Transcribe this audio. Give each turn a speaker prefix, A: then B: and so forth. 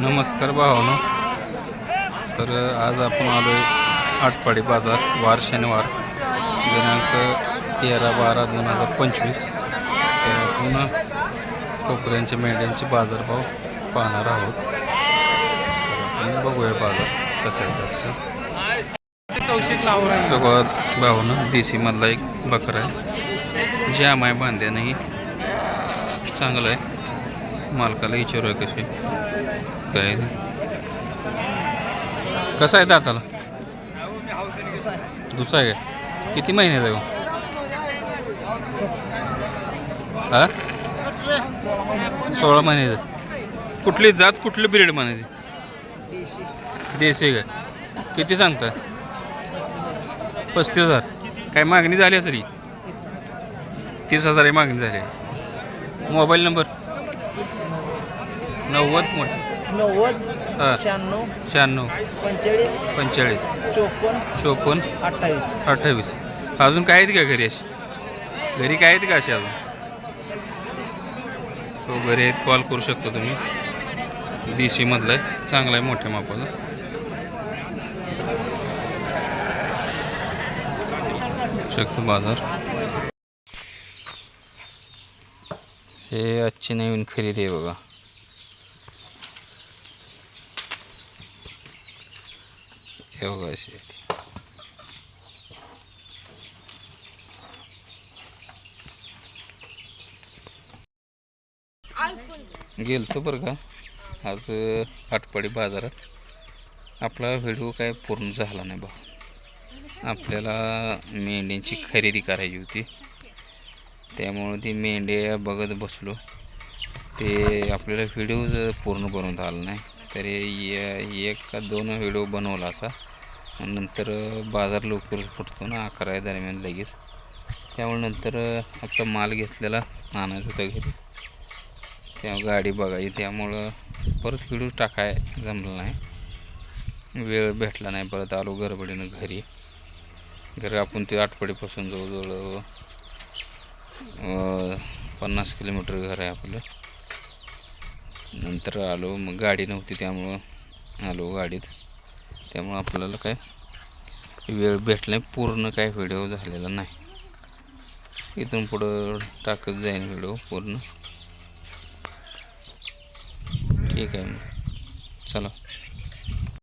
A: नमस्कार भावानो. तर आज आपण आलो आटपाडी बाजार वार शनिवार दिनांक तेरा बारा दोन हजार पंचवीस. तर आपण कोकऱ्यांच्या मेंढ्यांचे बाजारभाव पाहणार आहोत. तर आपण बघूया बाजार कसं आहे त्याचं.
B: चौशीत लावून
A: भावानं डी सीमधला एक बकरा आहे. जॅम आहे बांध्यानंही चांगलं आहे. मालकाला विचारूया कशी. काय नाही. कसा आहे दाताला? दुसरा आहे काय किती महिन्याचा आहे हो? हा? सोळा महिन्याचा कुठली जात कुठली पिरियड म्हणायची? देशी काय किती सांगता पस्तीस हजार. काय मागणी झाली असेल ही? तीस हजार ही मागणी झाली. आहे. Mobile number? नव्वद मोठा.
B: नव्वद
A: हां.
B: शहाण्णव
A: शहाण्णव.
B: पंचेचाळीस
A: पंचेचाळीस.
B: चोपन्न
A: चोपन्न.
B: अठ्ठावीस.
A: अठ्ठावीस. अजून काय आहेत का घरी अशी? घरी काय आहेत का अशी अजून? हो घरी आहेत. कॉल करू शकता तुम्ही. डी सीमधला आहे. चांगला आहे मोठ्या मापाचा. शकतो बाजार. हे आजची नवीन खरेदी आहे बघा. हे बघा अशी आहे गेलतो बरं का? आज आटपाडी बाजारात. आपला व्हिडिओ काय पूर्ण झाला नाही बा. आपल्याला मेंढ्यांची खरेदी करायची होती. त्यामुळे ती मेंढ्या बघत बसलो. ते आपल्याला व्हिडिओ पूर्ण बनवता आला नाही तरी एक का दोन व्हिडिओ बनवला असा. नंतर बाजार लवकरच फुटतो ना अकरा दरम्यान लगेच. त्यामुळे नंतर आता माल घेतलेला आणायचा होता घरी. त्या गाडी बघायची त्यामुळं परत व्हिडिओ टाकाय जमलं नाही. वेळ भेटला नाही परत आलो गडबडीनं घरी. घरी आपण ते आठवडीपासून जवळजवळ पन्नास किलोमीटर घर आहे आपलं. नंतर आलो मग गाडी नव्हती त्यामुळं आलो गाडीत. त्यामुळं आपल्याला काय वेळ भेटला नाही पूर्ण काय व्हिडिओ झालेला नाही. इथून पुढं टाकत जाईन व्हिडिओ पूर्ण. ठीक आहे मग. चला.